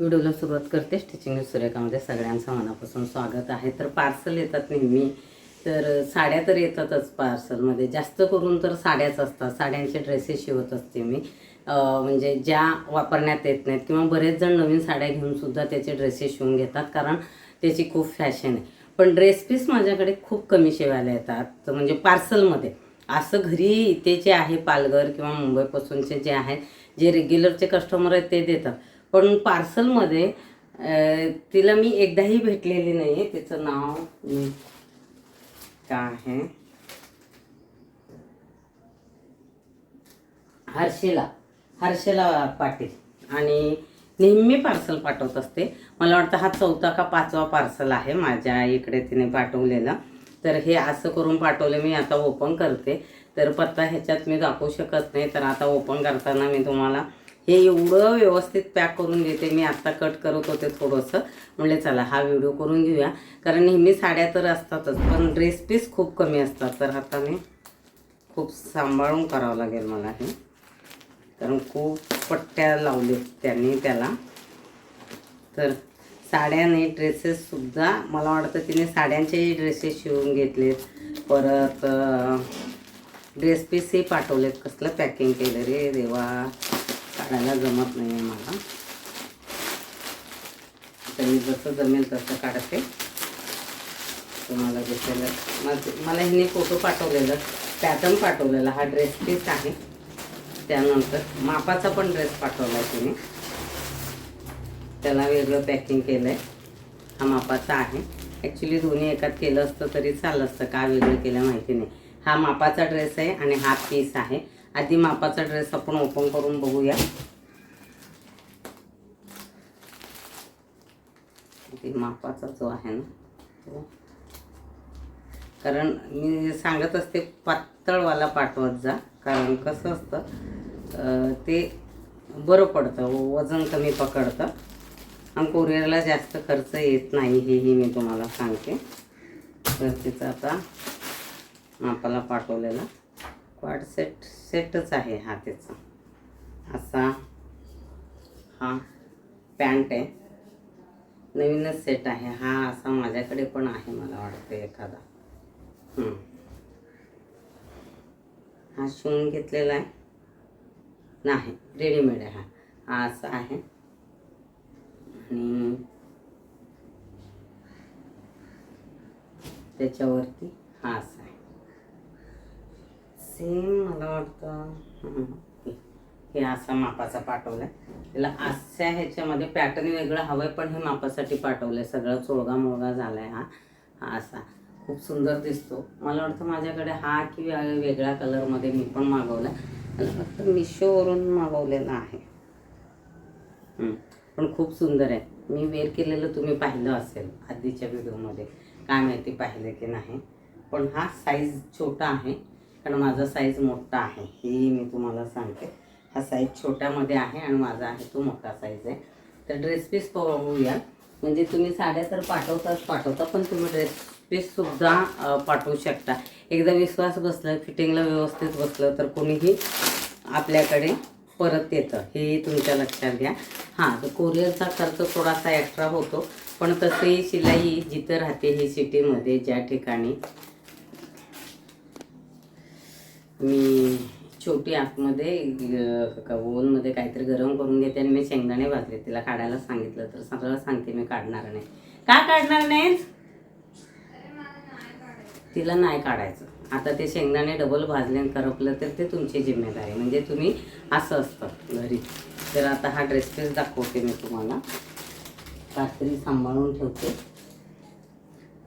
व्हिडिओला सुरुवात करते. स्टिचिंग सुरेखामध्ये सगळ्यांचं मनापासून स्वागत आहे. तर पार्सल येतात नेहमी. तर साड्या तर येतातच पार्सलमध्ये जास्त करून तर साड्याच असतात. साड्यांचे ड्रेसेस शिवत असते मी. म्हणजे ज्या वापरण्यात येत नाहीत किंवा बरेच जण नवीन साड्या घेऊनसुद्धा त्याचे ड्रेसेस शिवून घेतात कारण त्याची खूप फॅशन आहे. पण ड्रेस पीस माझ्याकडे खूप कमी शिवायला येतात. म्हणजे पार्सलमध्ये असं घरी इथे जे आहे पालघर किंवा मुंबईपासूनचे जे आहेत जे रेग्युलरचे कस्टमर आहेत ते देतात. पण पार्सलमध्ये तिला मी एकदाही भेटलेली नाही आहे तिचं नाव मी काय आहे? हर्षेला हर्षेला पाटील. आणि नेहमी पार्सल पाठवत असते. मला वाटतं हा चौथा का पाचवा पार्सल आहे माझ्या इकडे तिने पाठवलेला. तर हे असं करून पाठवलं मी आता ओपन करते. तर पत्ता ह्याच्यात मी दाखवू शकत नाही तर आता ओपन करताना मी तुम्हाला हे एवढं व्यवस्थित पॅक करून घेते मी आत्ता कट करत होते थोडंसं. म्हणले चला हा व्हिडिओ करून घेऊया. कारण नेहमी साड्या तर असतातच पण ड्रेस पीस खूप कमी असतात. तर आता मी खूप सांभाळून करावं लागेल मला हे. कारण खूप पट्ट्या लावलेत त्यांनी त्याला. तर साड्याने ड्रेसेससुद्धा मला वाटतं तिने साड्यांचेही ड्रेसेस शिवून घेतलेत. परत ड्रेस पीसही पाठवलेत. कसलं पॅकिंग केलं रे देवा. काढायला जमत नाही आहे मला. तर मी जसं जमेल तसं काढते. तुम्हाला दिसायला मला हिने फोटो पाठवलेलं पॅटर्न पाठवलेला हा ड्रेस पीस आहे. त्यानंतर मापाचा पण ड्रेस पाठवला आहे तिने. त्याला वेगळं पॅकिंग केलं आहे हा मापाचा आहे. ॲक्च्युली दोन्ही एकात केलं असतं तरी चाललं असतं. का वेगळं केलं माहिती नाही. हा मापाचा ड्रेस आहे आणि हा पीस आहे. आधी मापाचा ड्रेस आपण ओपन करून बघूया. मापाचा जो आहे ना कारण मी सांगत असते पातळवाला पाठवत जा. कारण कसं असतं ते बरं पडतं वजन कमी पकडतं. आणि कोरिअरला जास्त खर्च येत नाही हेही मी तुम्हाला सांगते. तर तिचं आता मापाला पाठवलेला. क्वाड सेट सेटच आहे हा त्याचा. असा हा पॅन्ट आहे. नवीनच सेट आहे. हा असा माझ्याकडे पण आहे मला वाटतं एखादा. हा शिवून घेतलेला आहे. नाही रेडीमेड आहे हा. हा असा आहे. आणि त्याच्यावरती हा असा आहे. सेम मला वाटतं. हे- असा मापाचा पाठवलाय. त्याला अशा ह्याच्यामध्ये पॅटर्न वेगळं हवंय पण हे मापासाठी पाठवलंय. सगळं चोळगा मोळगा झालाय हा. हा असा. खूप सुंदर दिसतो. मला वाटतं माझ्याकडे हा की वेगळ्या कलरमध्ये मी पण मागवला मला फक्त मिशोवरून मागवलेला आहे. पण खूप सुंदर आहे. मी वेअर केलेलं तुम्ही पाहिलं असेल आधीच्या व्हिडिओमध्ये काय माहिती पाहिलं की नाही. पण हा साईज छोटा आहे. कारण माझा साईज मोठा आहे हे मी तुम्हाला सांगते. हा साईज छोट्यामध्ये आहे आणि माझा आहे तो मोठा साईज आहे. तर ड्रेस पीस बघूया म्हणजे तुम्ही साड्या तर पाठवताच पाठवता पण तुम्ही ड्रेस पीससुद्धा पाठवू शकता. एकदा विश्वास बसला फिटिंगला व्यवस्थित बसलं तर कोणीही आपल्याकडे परत येतं. हे तुमच्या लक्षात घ्या. हां तर कोरिअरचा खर्च थोडासा एक्स्ट्रा होतो पण तसेही शिलाई जिथं राहते ही सिटीमध्ये ज्या ठिकाणी मी छोटी आतमध्ये अं, का काहीतरी गरम करून घेते आणि मी शेंगदाणे भाजले. तिला काढायला सांगितलं तर सगळं सांगते मी काढणार नाही. का काढणार नाहीस? तिला नाही काढायचं. आता ते शेंगदाणे डबल भाजले आणि करपलं तर ते तुमची जिम्मेदारी. म्हणजे तुम्ही असं असतं घरी. तर आता हा ड्रेस पीस दाखवते मी तुम्हाला. रात्री सांभाळून ठेवते.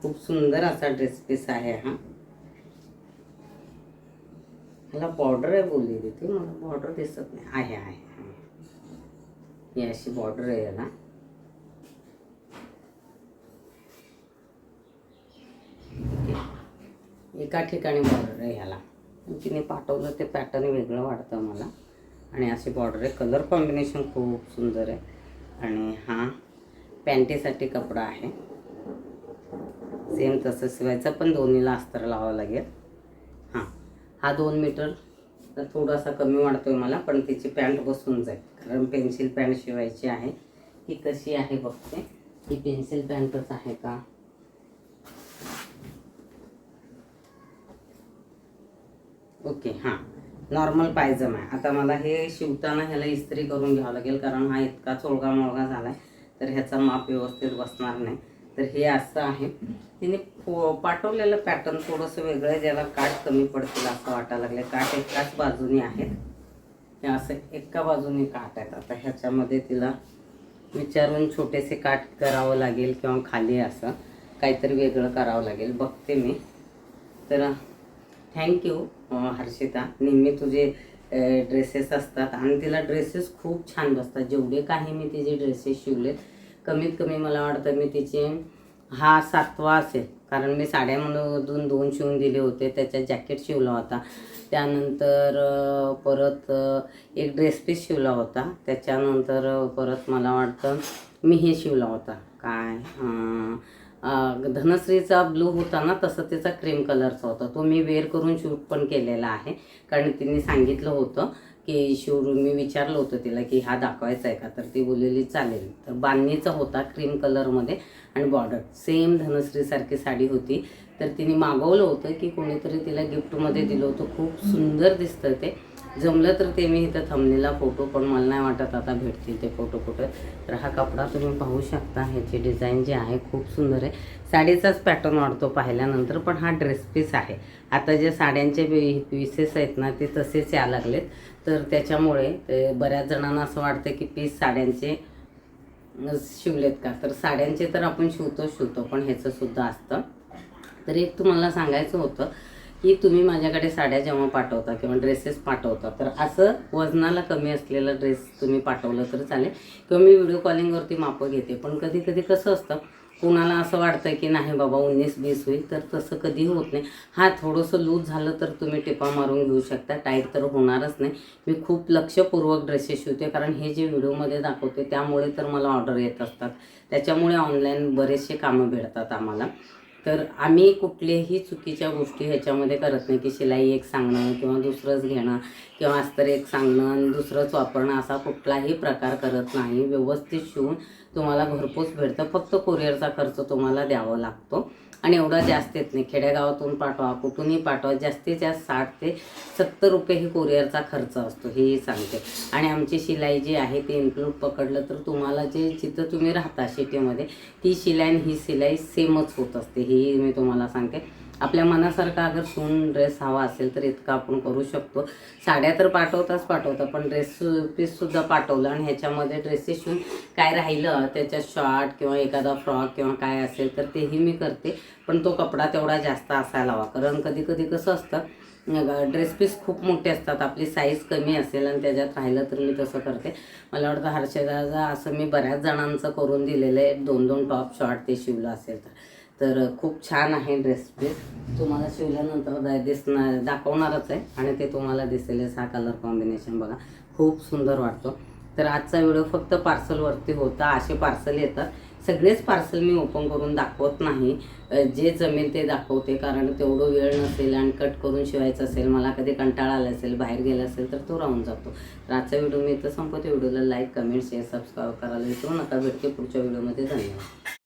खूप सुंदर असा ड्रेस पीस आहे हा. ह्याला बॉर्डर आहे बोलली तिथे मला बॉर्डर दिसत नाही. आहे आहे ही अशी बॉर्डर आहे याला एका ठिकाणी बॉर्डर आहे ह्याला. तिने पाठवलं ते पॅटर्न वेगळं वाटतं मला. आणि अशी बॉर्डर आहे. कलर कॉम्बिनेशन खूप सुंदर आहे. आणि हा पॅन्टीसाठी कपडा आहे. सेम तसं शिवायचं पण दोन्हीला अस्तर लावावं लागेल. हा दोन मीटर थोडासा कमी वाढतोय मला पण तिची पॅन्ट बसून जाईल. कारण पेन्सिल पॅन्ट शिवायची आहे. ही कशी आहे बघते. ही पेन्सिल पॅन्टच आहे का? ओके हां. नॉर्मल पायजम आहे. आता मला हे शिवताना ह्याला इस्त्री करून घ्यावं लागेल कारण हा इतका चोळगा मोळगा झाला आहे तर ह्याचा माप व्यवस्थित बसणार नाही. तर हे असं आहे. तिने पाठवलेलं पॅटर्न थोडंसं वेगळं आहे ज्याला काठ कमी पडतील असं वाटायला लागले काठ एकाच बाजूने आहेत. हे असं एका बाजूने काठ आहेत. आता ह्याच्यामध्ये तिला विचारून छोटेसे काठ करावं लागेल किंवा खाली असं काहीतरी वेगळं करावं लागेल. बघते मी. तर थँक्यू हर्षिता. नेहमी तुझे ड्रेसेस असतात. आणि तिला ड्रेसेस खूप छान बसतात. जेवढे काही मी तिचे ड्रेसेस शिवलेत कमीत कमी मला वाटतं मी तिचे हा सातवा असेल. कारण मी साड्यामधून दोन शिवून दिले होते त्याच्यात जॅकेट शिवला होता. त्यानंतर परत एक ड्रेस पीस शिवला होता. त्याच्यानंतर परत मला वाटतं मी हे शिवला होता. काय? धनश्रीचा ब्लू होता ना तसं त्याचा क्रीम कलरचा होता. तो मी वेअर करून शूट पण केलेला आहे. कारण तिने सांगितलं होतं की शिवरू मी विचारलं होतं तिला की हा दाखवायचा आहे का? तर ती बोललेली चालेल. तर बांधणीचा होता क्रीम कलरमध्ये आणि बॉर्डर सेम धनश्रीसारखी साडी होती. तर तिने मागवलं होतं की कोणीतरी तिला गिफ्टमध्ये दिलं होतं. खूप सुंदर दिसतं ते. जमलं तर ते मी इथं थांबलेला फोटो पण मला नाही वाटत आता भेटतील ते फोटो कुठं. तर हा कपडा तुम्ही पाहू शकता. ह्याची डिझाईन जी आहे खूप सुंदर आहे. साडीचाच पॅटर्न वाढतो पाहिल्यानंतर पण हा ड्रेस पीस आहे. आता जे साड्यांचे पीसेस आहेत ना ते तसेच या लागलेत. तर त्याच्यामुळे ते बऱ्याच जणांना असं वाटतं की पीस साड्यांचे शिवलेत का? तर साड्यांचे तर आपण शिवतो शिवतो पण ह्याचं सुद्धा असतं. तर एक तुम्हाला सांगायचं होतं की तुम्ही माझ्याकडे साड्या जेव्हा पाठवता किंवा ड्रेसेस पाठवता तर असं वजनाला कमी असलेला ड्रेस तुम्ही पाठवलं तर चालेल. किंवा मी व्हिडिओ कॉलिंगवरती मापं घेते पण कधी कधी कसं असतं कुणाला असं वाटतं की नाही बाबा उन्नीस बीस होईल तर तसं कधी होत नाही. हा थोडंसं लूज झालं तर तुम्ही टिपा मारून घेऊ शकता टाईट तर होणारच नाही. मी खूप लक्षपूर्वक ड्रेसेस शिवते कारण हे जे व्हिडिओमध्ये दाखवते त्यामुळे तर मला ऑर्डर येत असतात. त्याच्यामुळे ऑनलाईन बरेचसे कामं भेटतात आम्हाला. तर आम्ही कुठल्याही चुकीच्या गोष्टी ह्याच्यामध्ये करत नाही की शिलाई एक सांगणं किंवा दुसरंच घेणं किंवा अस्तर एक सांगणं आणि दुसरंच वापरणं असा कुठलाही प्रकार करत नाही. व्यवस्थित शिवून तुम्हाला घरपोच भेटतं. फक्त कुरिअरचा खर्च तुम्हाला द्यावा लागतो. आणि एवढा जास्त येत नाही. खेडेगावातून पाठवा कुठूनही पाठवा. जास्तीत जास्त साठ ते सत्तर रुपये ही कुरिअरचा खर्च असतो. हेही सांगते. आणि आमची शिलाई जी आहे ते इन्क्लूड पकडलं तर तुम्हाला जे जिथं तुम्ही राहता शिटीमध्ये ती शिलाई आणि ही शिलाई सेमच होत असते. हेही मी तुम्हाला सांगते. आपल्या मनासारखा अगर सून ड्रेस हवा असेल तर इतका आपण करू शकतो. साड्या तर पाठवताच पाठवता पण ड्रेस पीससुद्धा पाठवलं आणि ह्याच्यामध्ये ड्रेसेस शिवून काय राहिलं त्याच्यात शॉर्ट किंवा एखादा फ्रॉक किंवा काय असेल तर तेही मी करते पण तो कपडा तेवढा जास्त असायला हवा. कारण कधी कधी कसं असतं ड्रेस पीस खूप मोठे असतात आपली साईज कमी असेल आणि त्याच्यात राहिलं तर मी तसं करते. मला वाटतं हर्षदाचा असं मी बऱ्याच जणांचं करून दिलेलं आहे दोन दोन टॉप शॉर्ट ते शिवलं असेल तर. तर खूप छान आहे ड्रेस पीस तुम्हाला शिवल्यानंतर दिसणार दाखवणारच आहे आणि ते तुम्हाला दिसेलच हा कलर कॉम्बिनेशन बघा. खूप सुंदर वाटतो. तर आजचा व्हिडिओ फक्त पार्सलवरती होता. असे पार्सल येतात. सगळेच पार्सल मी ओपन करून दाखवत नाही. जे जमेल ते दाखवते. कारण तेवढं वेळ नसेल आणि कट करून शिवायचं असेल मला कधी कंटाळा आला असेल बाहेर गेला असेल तर तो राहून जातो. तर आजचा व्हिडिओ मी इथं संपवते. व्हिडिओला लाईक कमेंट शेअर सबस्क्राईब करायला विसरू नका. भेटते पुढच्या व्हिडिओमध्ये धन्यवाद.